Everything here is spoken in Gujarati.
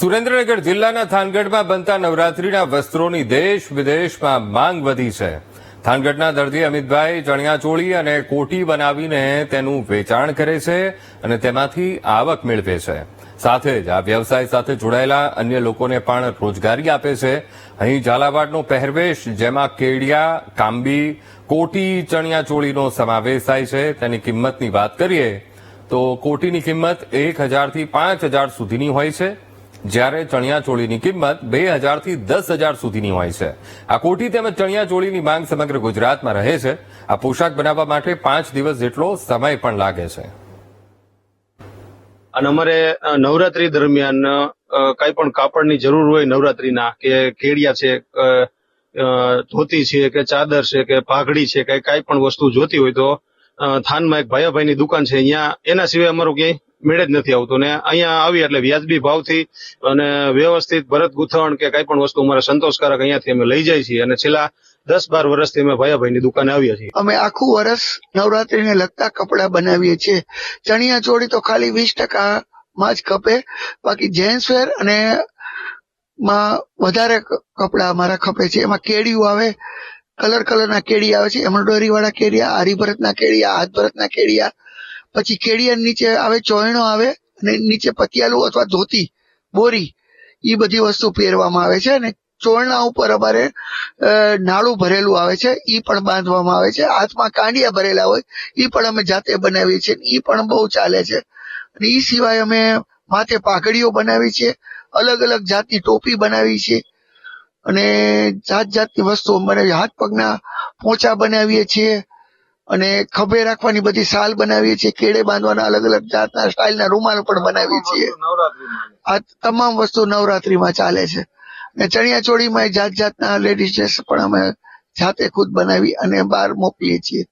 સુરેન્દ્રનગર જિલ્લાના થાનગઢમાં બનતા નવરાત્રીના વસ્ત્રોની દેશ વિદેશમાં માંગ વધી છે. થાનગઢના દર્દી અમિતભાઈ ચણિયાચોળી અને કોટી બનાવીને તેનું વેચાણ કરે છે અને તેમાંથી આવક મેળવે છે. સાથે જ આ વ્યવસાય સાથે જોડાયેલા અન્ય લોકોને પણ રોજગારી આપે છે. અહીં ઝાલાવાડનો પહેરવેશ જેમાં કેડિયા, કાંબી, કોટી, ચણિયાચોળીનો સમાવેશ થાય છે. તેની કિંમતની વાત કરીએ તો કોટીની કિંમત એક હજારથી પાંચ હજાર સુધીની હોય છે. જ્યારે ચણિયાચોળીની કિંમત બે હજારથી દસ હજાર સુધીની હોય છે. આ કોટી તેમજ ચણિયાચોળીની માંગ સમગ્ર ગુજરાતમાં રહે છે. આ પોશાક બનાવવા માટે પાંચ દિવસ જેટલો સમય પણ લાગે છે. અને અમારે નવરાત્રી દરમિયાન કઈ પણ કાપડની જરૂર હોય નવરાત્રીના, કે કેડિયા છે ધોતી છે, કે ચાદર છે, કે પાઘડી છે, કે કઈ પણ વસ્તુ જોતી હોય તો થાનમાં એક ભાયાભાઈની દુકાન છે. અહીંયા, એના સિવાય અમારું ક્યાંય મેળ જ નથી આવતું. ને અહીંયા આવી એટલે વ્યાજબી ભાવથી અને વ્યવસ્થિત ભરત ગૂંથણ કે કઈ પણ વસ્તુ અમારે સંતોષકારક અહીંયાથી અમે લઈ જાય છીએ. અને છેલ્લા દસ બાર વર્ષથી અમે ભાયાભાઈની દુકાને આવ્યા છીએ. અમે આખું વર્ષ નવરાત્રીને લગતા કપડા બનાવીએ છીએ. ચણિયા ચોળી તો ખાલી વીસ ટકામાં જ ખપે બાકી જેન્ટ્સ વેર અને માં વધારે કપડા અમારા ખપે છે. એમાં કેડિયું આવે, કલર કલરના કેડી આવે છે. એમ્બ્રોઇડરી વાળા કેડિયા હરિભરતના કેડિયા હાથ ભરતના કેડિયા પછી કેડિયા નીચે આવે, ચોયણો આવે અને નીચે પતિયાલું અથવા ધોતી, બોરી એ બધી વસ્તુ પહેરવામાં આવે છે અને ચોરણા ઉપર અમારે નાળું ભરેલું આવે છે એ પણ બાંધવામાં આવે છે. હાથમાં કાંડિયા ભરેલા હોય એ પણ અમે જાતે બનાવીએ છીએ એ પણ બહુ ચાલે છે. અને એ સિવાય અમે માથે પાઘડીઓ બનાવી છે અલગ અલગ જાતની ટોપી બનાવી છે અને જાત જાતની વસ્તુઓ બનાવી હાથ પગના પોચા બનાવીએ છીએ. અને ખભે રાખવાની બધી શાલ બનાવીએ છીએ કેળે બાંધવાના અલગ અલગ જાતના સ્ટાઇલના રૂમાલ પણ બનાવીએ છીએ. આ તમામ વસ્તુ નવરાત્રીમાં ચાલે છે. ને ચણિયા ચોળીમાં જાત જાતના લેડીઝ ડ્રેસ પણ અમે જાતે ખુદ બનાવી અને બહાર મોકલીએ છીએ.